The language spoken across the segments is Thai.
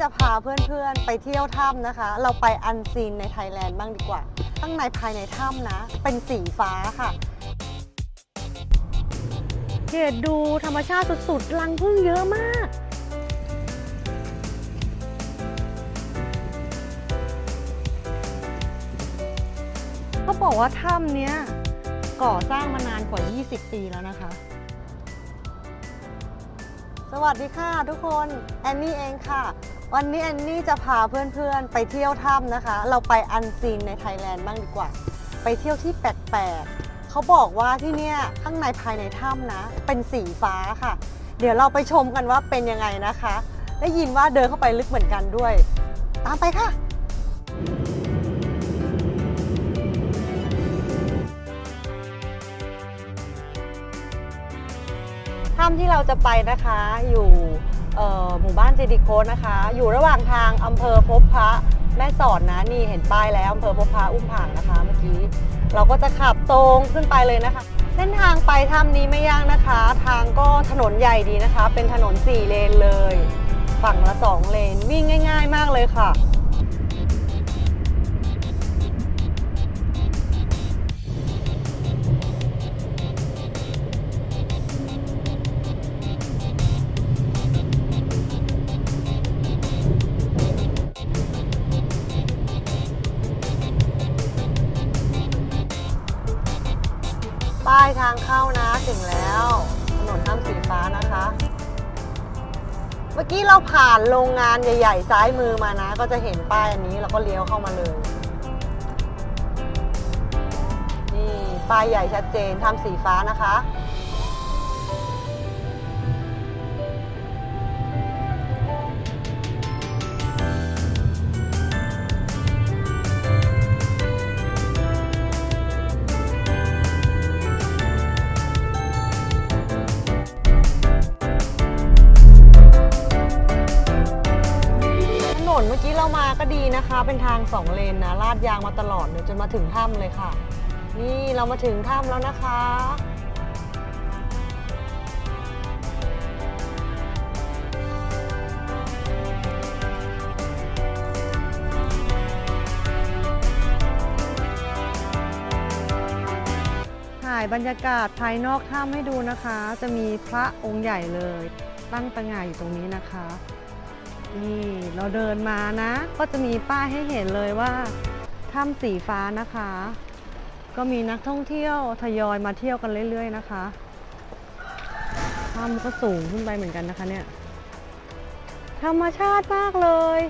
จะพาเพื่อนๆ ไปเที่ยวถ้ำนะคะ เราไปอันซีนในไทยแลนด์บ้างดีกว่า ข้างในภายในถ้ำนะ เป็นสีฟ้าค่ะเกดดูธรรมชาติสุดๆ รังผึ้งเยอะมากเขาบอกว่าถ้ำเนี้ยก่อสร้างมานานกว่า 20 ปีแล้วนะคะ สวัสดีค่ะทุกคน แอนนี่เองค่ะ วันนี้แอนนี่จะพาเพื่อนๆ ไปเที่ยวถ้ำนะคะ เราไปอันซีนในไทยแลนด์บ้างดีกว่า ไปเที่ยวที่แปลกๆเขาบอกว่าที่เนี่ยข้างในภายในถ้ำนะ เป็นสีฟ้าค่ะ เดี๋ยวเราไปชมกันว่าเป็นยังไงนะคะ ได้ยินว่าเดินเข้าไปลึกเหมือนกันด้วย ตามไปค่ะถ้ำที่เราจะไปนะคะอยู่ หมู่บ้านเจดีโคสนะคะ อยู่ระหว่างทางอำเภอพบพระแม่สอดนะนี่เห็นป้ายแล้วอำเภอพบพระอุ้มผางนะคะเมื่อกี้ เราก็จะขับตรงขึ้นไปเลยนะคะ เส้นทางไปถ้ำนี้ไม่ยากนะคะ ทางก็ถนนใหญ่ดีนะคะ เป็นถนน 4 เลนเลย ฝั่งละ 2 เลนวิ่งง่าย ๆ มากเลยค่ะ มื่อกี้เราผ่านโรงงานใหญ่ ๆ ซ้ายมือมานะ ก็จะเห็นป้ายอันนี้เราก็เลี้ยวเข้ามาเลย นี่ป้ายใหญ่ชัดเจนทำสีฟ้านะคะ เป็นทางสองเลนนะลาดยางมาตลอดเลยจนมาถึงถ้ำเลยค่ะ นี่เรามาถึงถ้ำแล้วนะคะ ถ่ายบรรยากาศภายนอกถ้ำให้ดูนะคะ จะมีพระองค์ใหญ่เลย ตั้งตระหง่ายอยู่ตรงนี้นะคะ นี่เราเดินมานะ ก็จะมีป้ายให้เห็นเลยว่าถ้ำสีฟ้านะคะ ก็มีนักท่องเที่ยวทยอยมาเที่ยวกันเรื่อย ๆ นะคะถ้ำก็สูงขึ้นไปเหมือนกันนะคะเนี่ยธรรมชาติมากเลย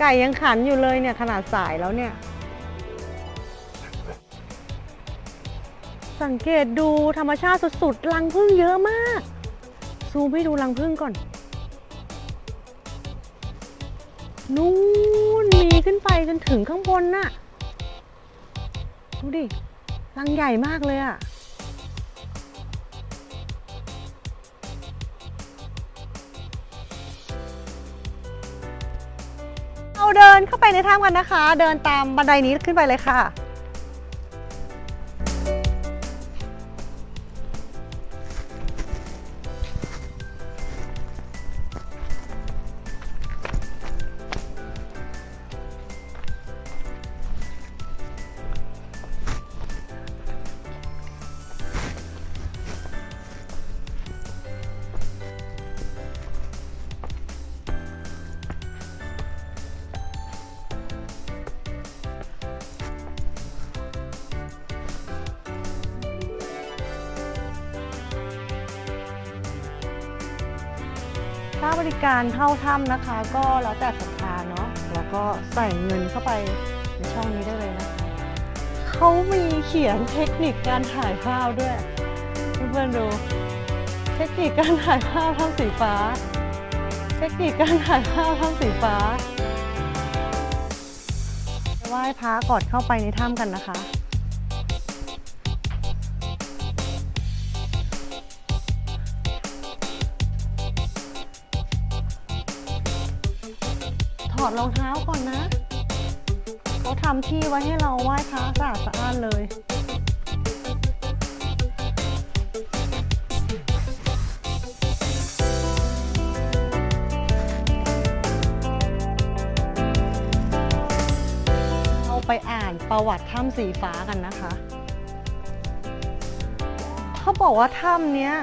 ไก่ยังขันอยู่เลยเนี่ยขนาดสายแล้วเนี่ย สังเกตดูธรรมชาติสุดๆรังผึ้งเยอะมาก ซูมให้ดูรังผึ้งก่อน นู่นมีขึ้นไปจนถึงข้างบนน่ะ ดูดิ รังใหญ่มากเลยอะเราเดินเข้าไปในถ้ำกันนะคะ เดินตามบันไดนี้ขึ้นไปเลยค่ะ ค่าบริการเข้าถ้ำนะคะ ก็แล้วแต่ศรัทธาเนาะแล้วก็ใส่เงินเข้าไปในช่องนี้ได้เลยนะคะเขามีเขียนเทคนิคการถ่ายภาพด้วยเพื่อนๆดู เทคนิคการถ่ายภาพทั้งสีฟ้า เทคนิคการถ่ายภาพทั้งสีฟ้าไปไหว้พระก่อนเข้าไปในถ้ำกันนะคะ อดรองเท้าก่อนนะ เขาทำที่ไว้ให้เราไหว้พระสะอาดสะอ้านเลย เราไปอ่านประวัติถ้ำสีฟ้ากันนะคะ เขาบอกว่าถ้ำเนี้ย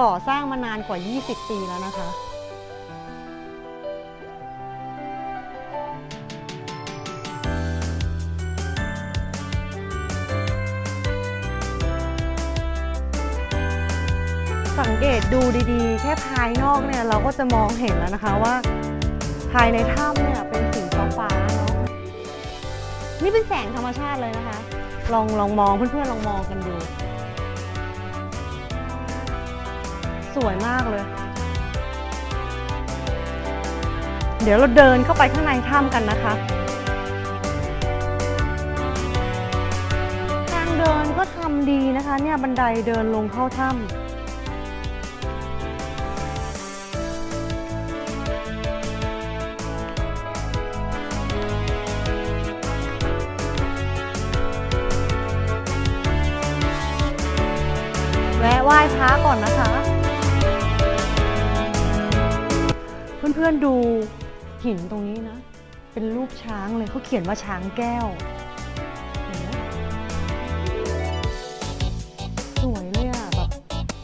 ก่อสร้างมานานกว่า 20 ปีแล้วนะคะ สังเกตดูดีๆ แค่ภายนอกเนี่ยเราก็จะมองเห็นแล้วนะคะว่า ภายในถ้ำเนี่ยเป็นสีฟ้าๆเนาะนี่เป็นแสงธรรมชาติเลยนะคะ ลองลองมองเพื่อนๆลองมองกันดู สวยมากเลย เดี๋ยวเราเดินเข้าไปข้างในถ้ำกันนะคะ ทางเดินก็ทำดีนะคะ เนี่ยบันไดเดินลงเข้าถ้ำ เพื่อนๆดูหินตรงนี้นะ เป็นรูปช้างเลยเขาเขียนว่าช้างแก้ว สวยเลยอะแบบ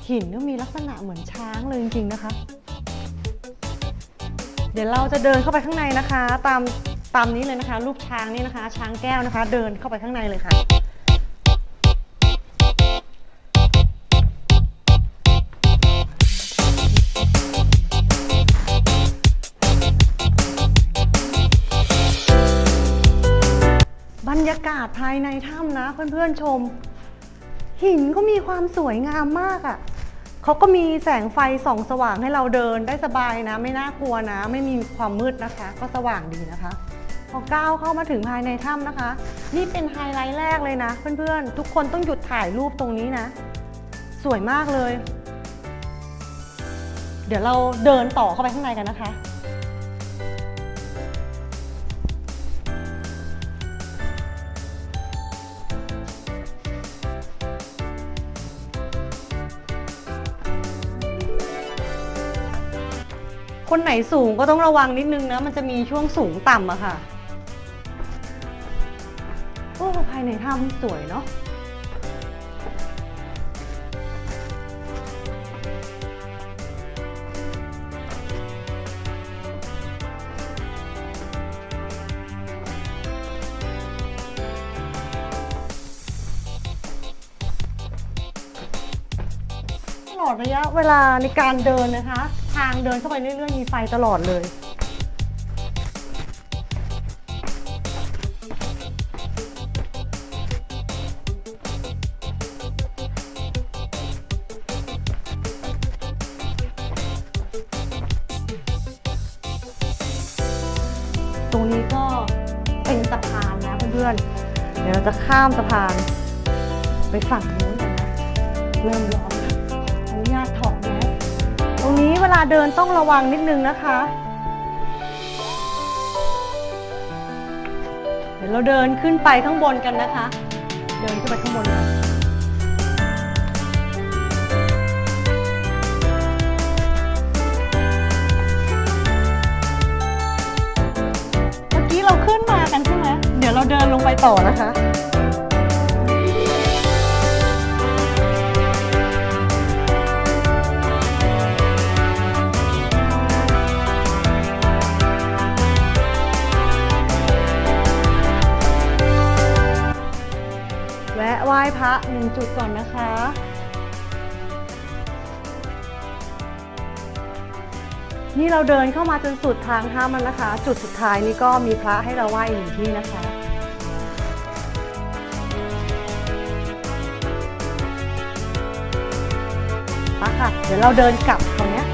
หินก็มีลักษณะเหมือนช้างเลยจริงๆนะคะ เดี๋ยวเราจะเดินเข้าไปข้างในนะคะ ตามตามนี้เลยนะคะ รูปช้างนี่นะคะ ช้างแก้วนะคะ เดินเข้าไปข้างในเลยค่ะ ในถ้ำนะ เพื่อนๆชม หินก็มีความสวยงามมากอะ่ะเขาก็มีแสงไฟส่องสว่างให้เราเดินได้สบายนะ ไม่น่ากลัวนะ ไม่มีความมืดนะคะ ก็สว่างดีนะคะ พอก้าวเข้ามาถึงภายในถ้ำนะคะ นี่เป็นไฮไลท์แรกเลยนะ เพื่อนๆ ทุกคนต้องหยุดถ่ายรูปตรงนี้นะ สวยมากเลย เดี๋ยวเราเดินต่อเข้าไปข้างในกันนะคะ ไหนสูงก็ต้องระวังนิดนึงนะ มันจะมีช่วงสูงต่ำอะค่ะ โอ้ภายในถ้ำสวยเนาะ ระยะเวลาในการเดินนะคะ ทางเดินเข้าไปเรื่อยๆ มีไฟตลอดเลย ตรงนี้ก็เป็นสะพานนะเพื่อนๆ เดี๋ยวเราจะข้ามสะพาน ไปฝั่งนู้นกันนะเริ่มร้อน ลาเดินต้องระวังนิดนึงนะคะ เดี๋ยวเราเดินขึ้นไปข้างบนกันนะคะ เดินขึ้นไปข้างบนกันเมื่อกี้เราขึ้นมากันใช่ไหมเดี๋ยวเราเดินลงไปต่อนะคะ ไหว้พระหนึ่งจุดก่อนนะคะ นี่เราเดินเข้ามาจนสุดทางถ้ำแล้วนะคะ จุดสุดท้ายนี่ก็มีพระให้เราไหว้อีกหนึ่งที่นะคะมาค่ะ เดี๋ยวเราเดินกลับตรงนี้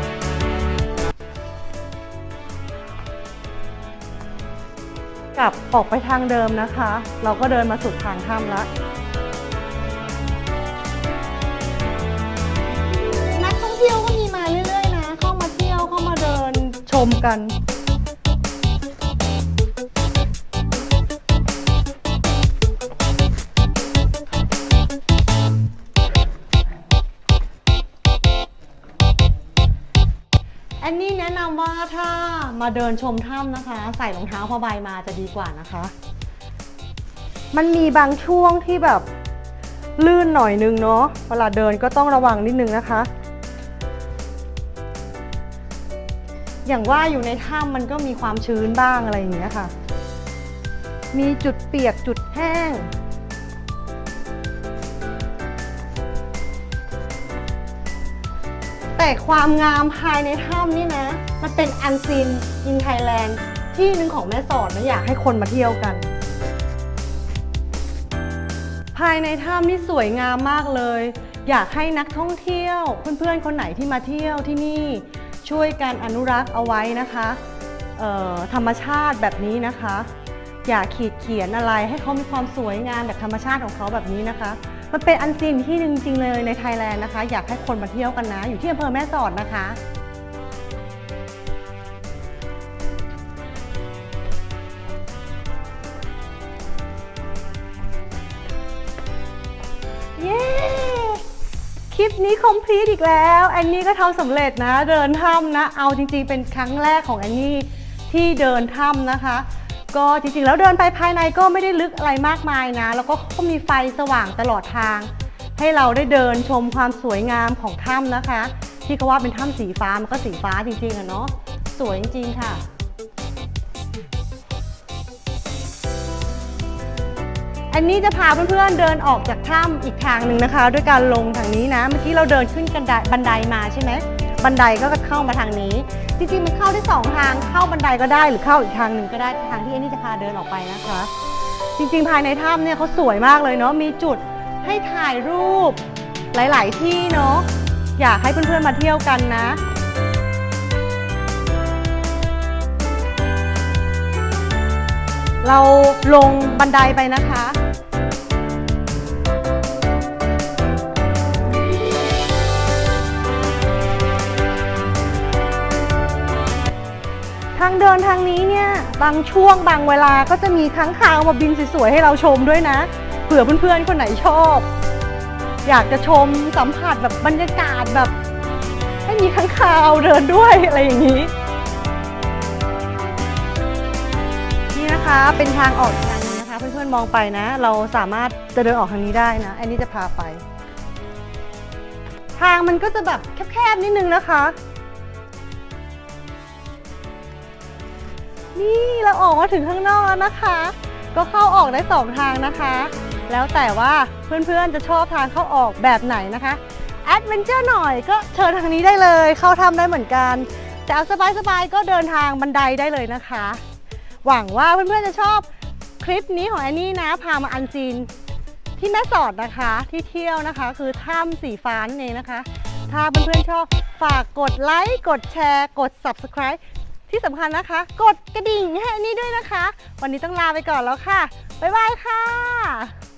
กลับออกไปทางเดิมนะคะ เราก็เดินมาสุดทางถ้ำแล้ว องเที่ยวก็มีมาเรื่อยๆนะ เข้ามาเที่ยวเข้ามาเดินชมกัน อันนี้แนะนำว่าถ้ามาเดินชมถ้ำนะคะ ใส่รองเท้าผ้าใบมาจะดีกว่านะคะ มันมีบางช่วงที่แบบลื่นหน่อยนึงเนาะเวลาเดินก็ต้องระวังนิดนึงนะคะ อย่างว่าอยู่ในถ้ำมันก็มีความชื้นบ้างอะไรอย่างเงี้ยค่ะ มีจุดเปียกจุดแห้ง แต่ความงามภายในถ้ำนี่นะ มันเป็นอันซีนอินไทยแลนด์ที่หนึ่งของแม่สอดนะอยากให้คนมาเที่ยวกัน ภายในถ้ำนี่สวยงามมากเลย อยากให้นักท่องเที่ยว เพื่อนๆ คนไหนที่มาเที่ยวที่นี่ ช่วยกันอนุรักษ์เอาไว้นะคะธรรมชาติแบบนี้นะคะ อย่าขีดเขียนอะไรให้เขามีความสวยงามแบบธรรมชาติของเขาแบบนี้นะคะ มันเป็นอันซีนที่จริงๆเลยในไทยแลนด์นะคะ อยากให้คนมาเที่ยวกันนะ อยู่ที่อำเภอแม่สอดนะคะ นี้คอมพลีทอีกแล้วแอนนี่ก็ทำสำเร็จนะ เดินถ้ำนะ เอาจริงๆ เป็นครั้งแรกของแอนนี่ที่เดินถ้ำนะคะ ก็จริงๆ แล้วเดินไปภายในก็ไม่ได้ลึกอะไรมากมายนะ แล้วก็ก็มีไฟสว่างตลอดทาง ให้เราได้เดินชมความสวยงามของถ้ำนะคะ ที่เขาว่าเป็นถ้ำสีฟ้ามันก็สีฟ้าจริงๆอะเนาะสวยจริงๆค่ะ อันนี้จะพาเพื่อนๆเดินออกจากถ้ำอีกทางหนึ่งนะคะ ด้วยการลงทางนี้นะ เมื่อกี้เราเดินขึ้นกันไดบันไดมาใช่ไหมบันไดก็เข้ามาทางนี้ จริงๆมันเข้าได้สองทางเข้าบันไดก็ได้หรือเข้าอีกทางหนึ่งก็ได้ทางที่อันนี้จะพาเดินออกไปนะคะ จริงๆภายในถ้ำเนี่ยเขาสวยมากเลยเนาะมีจุดให้ถ่ายรูปหลาย ๆ ที่เนาะอยากให้เพื่อนๆมาเที่ยวกันนะ เราลงบันไดไปนะคะ ทางเดินทางนี้เนี่ย บางช่วงบางเวลาก็จะมีค้างคาวมาบินสวยๆให้เราชมด้วยนะ เผื่อเพื่อนๆ คนไหนชอบ อยากจะชมสัมผัสแบบบรรยากาศแบบ ให้มีค้างคาวเดินด้วยอะไรอย่างนี้ นะคะ เป็นทางออกทางนึงนะคะ เพื่อนๆมองไปนะ เราสามารถจะเดินออกทางนี้ได้นะ อันนี้จะพาไป ทางมันก็จะแบบแคบๆนิดนึงนะคะ นี่เราออกมาถึงข้างนอกแล้วนะคะ ก็เข้าออกได้สองทางนะคะ แล้วแต่ว่าเพื่อนๆจะชอบทางเข้าออกแบบไหนนะคะแอดเวนเจอร์หน่อยก็เชิญทางนี้ได้เลย เข้าทำได้เหมือนกัน แต่เอาสบายๆก็เดินทางบันไดได้เลยนะคะ หวังว่าเพื่อนๆจะชอบคลิปนี้ของแอนนี่นะ พามาอันซีนที่แม่สอดนะคะที่เที่ยวนะคะ คือถ้ำสีฟ้านั่นเองนะคะ ถ้าเพื่อนๆชอบฝากกดไลค์กดแชร์กด subscribe ที่สำคัญนะคะ กดกระดิ่งให้อันนี้ด้วยนะคะ วันนี้ต้องลาไปก่อนแล้วค่ะ บ๊ายบายค่ะ